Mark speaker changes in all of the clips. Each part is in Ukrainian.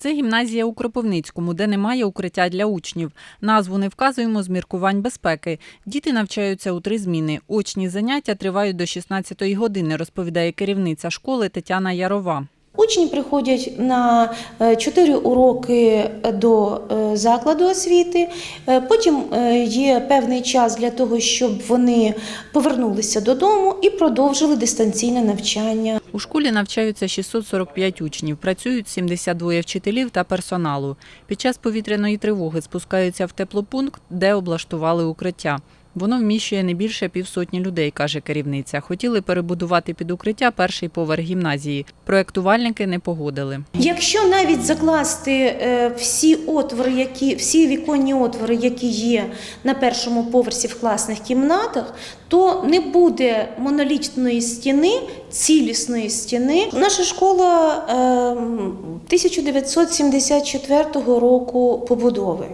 Speaker 1: Це гімназія у Кропивницькому, де немає укриття для учнів. Назву не вказуємо з міркувань безпеки. Діти навчаються у три зміни. Очні заняття тривають до 16-ї години, розповідає керівниця школи Тетяна Ярова.
Speaker 2: Учні приходять на 4 уроки до е, закладу освіти. Е, Потім е, є певний час для того, щоб вони повернулися додому і продовжили дистанційне навчання.
Speaker 1: У школі навчаються 645 учнів, працюють 72 вчителів та персоналу. Під час повітряної тривоги спускаються в теплопункт, де облаштували укриття. Воно вміщує не більше півсотні людей, каже керівниця. Хотіли перебудувати під укриття перший поверх гімназії. Проектувальники не погодили.
Speaker 2: Якщо навіть закласти е, всі отвори, які всі віконні отвори, які є на першому поверсі в класних кімнатах, то не буде монолітної стіни, цілісної стіни. Наша школа е, 1974 року побудови.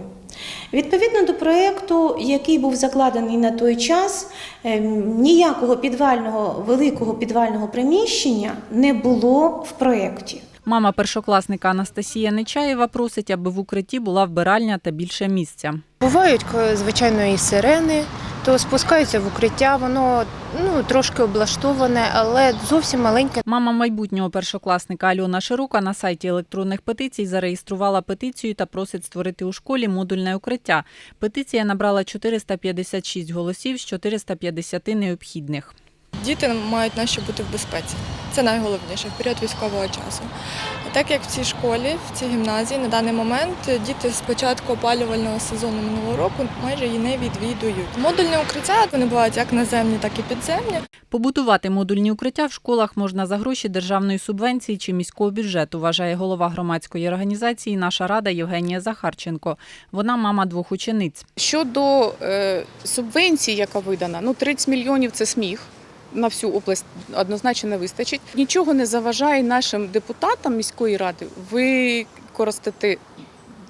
Speaker 2: Відповідно до проєкту, який був закладений на той час, е, ніякого підвального великого підвального приміщення не було в проєкті.
Speaker 1: Мама першокласника Анастасія Нечаєва просить, аби в укритті була вбиральня та більше місця.
Speaker 3: Бувають, звичайно, і сирени, то спускаються в укриття, воно ну, трошки облаштоване, але зовсім маленьке.
Speaker 1: Мама майбутнього першокласника Альона Широка на сайті електронних петицій зареєструвала петицію та просить створити у школі модульне укриття. Петиція набрала 456 голосів з 450 необхідних.
Speaker 4: Діти мають наші бути в безпеці. Це найголовніше в період військового часу. Так як в цій школі, в цій гімназії на даний момент діти з початку опалювального сезону минулого року майже її не відвідують. Модульні укриття вони бувають як наземні, так і підземні.
Speaker 1: Побутувати модульні укриття в школах можна за гроші державної субвенції чи міського бюджету, вважає голова громадської організації Наша рада Євгенія Захарченко. Вона мама двох учениць.
Speaker 5: Щодо е, субвенції, яка видана, ну 30 мільйонів це сміх. На всю область однозначно вистачить. Нічого не заважає нашим депутатам міської ради використати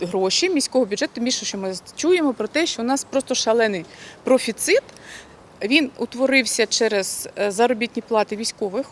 Speaker 5: гроші міського бюджету. Тим більше, що ми чуємо про те, що у нас просто шалений профіцит. Він утворився через е, заробітні плати військових.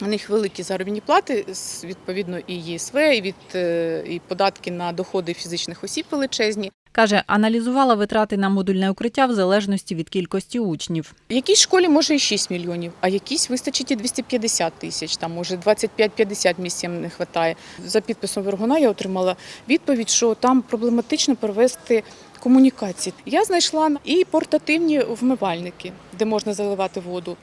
Speaker 5: У них великі заробітні плати, відповідно, і ЄСВ, і від е, і податки на доходи фізичних осіб величезні.
Speaker 1: Каже, аналізувала витрати на модульне укриття в залежності від кількості учнів.
Speaker 5: Якійсь школі може і 6 мільйонів, а якійсь вистачить і 250 тисяч, там може 25-50 місць не вистачає. За підписом Вергуна я отримала відповідь, що там проблематично провести комунікації. Я знайшла і портативні вмивальники, де можна заливати воду.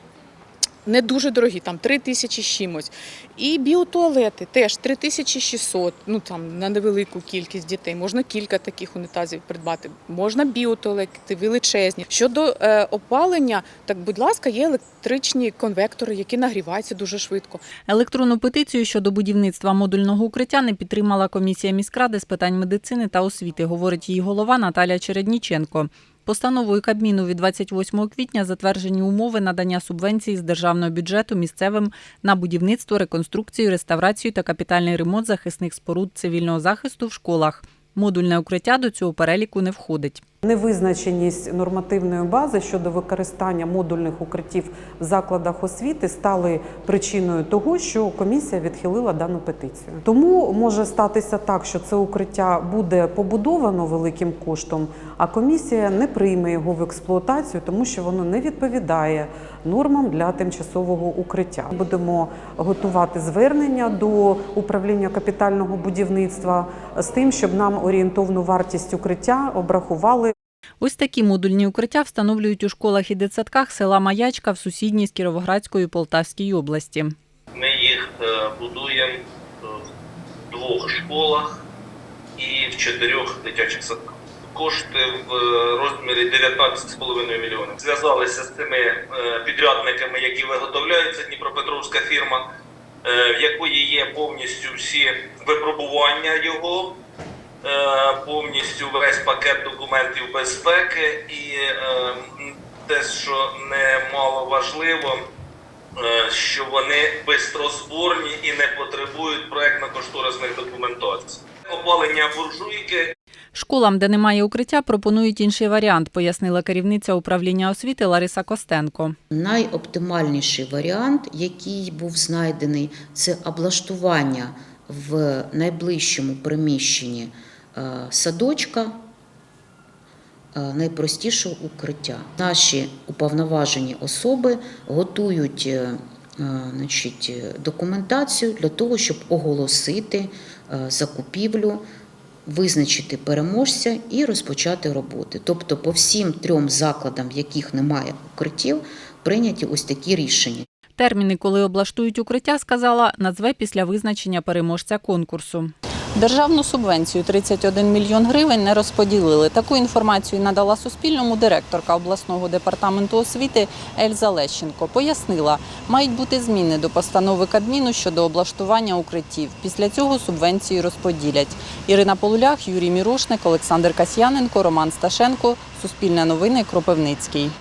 Speaker 5: Не дуже дорогі, там 3 тисячі чимось. І біотуалети теж 3600, ну там на невелику кількість дітей. Можна кілька таких унітазів придбати. Можна біотуалети величезні. Щодо е, опалення, так будь ласка, є електричні конвектори, які нагріваються дуже швидко.
Speaker 1: Електронну петицію щодо будівництва модульного укриття не підтримала комісія міськради з питань медицини та освіти, говорить її голова Наталя Чередніченко. Постановою Кабміну від 28 квітня затверджені умови надання субвенції з державного бюджету місцевим на будівництво, реконструкцію, реставрацію та капітальний ремонт захисних споруд цивільного захисту в школах. Модульне укриття до цього переліку не входить.
Speaker 6: Невизначеність нормативної бази щодо використання модульних укриттів в закладах освіти стали причиною того, що комісія відхилила дану петицію. Тому може статися так, що це укриття буде побудовано великим коштом, а комісія не прийме його в експлуатацію, тому що воно не відповідає нормам для тимчасового укриття. Будемо готувати звернення до управління капітального будівництва з тим, щоб нам орієнтовну вартість укриття обрахували.
Speaker 1: Ось такі модульні укриття встановлюють у школах і дитсадках села Маячка в сусідній з Кіровоградської Полтавській області.
Speaker 7: Ми їх е, будуємо е, в двох школах і в чотирьох дитячих садках. Кошти в е, розмірі 19,5 мільйонів. Зв'язалися з тими підрядниками, які виготовляються Дніпропетровська фірма, в якої є повністю всі випробування його, повністю весь пакет документів безпеки і е, те, що немало важливо, е, що вони безрозборні і не потребують проектно-кошторисних документацій. Опалення буржуйки
Speaker 1: Школам, де немає укриття, пропонують інший варіант, пояснила керівниця управління освіти Лариса Костенко.
Speaker 8: Найоптимальніший варіант, який був знайдений, це облаштування в найближчому приміщенні е, садочка е, найпростішого укриття. Наші уповноважені особи готують е, е, значить, е, документацію для того, щоб оголосити е, закупівлю, визначити переможця і розпочати роботи. Тобто, по всім трьом закладам, в яких немає укриттів, прийняті ось такі рішення.
Speaker 1: Терміни, коли облаштують укриття, сказала, назве після визначення переможця конкурсу. Державну субвенцію 31 мільйон гривень не розподілили. Таку інформацію надала Суспільному директорка обласного департаменту освіти Ельза Лещенко. Пояснила, мають бути зміни до постанови Кабміну щодо облаштування укриттів. Після цього субвенції розподілять. Ірина Полулях, Юрій Мірошник, Олександр Касьяненко, Роман Сташенко. Суспільне новини. Кропивницький.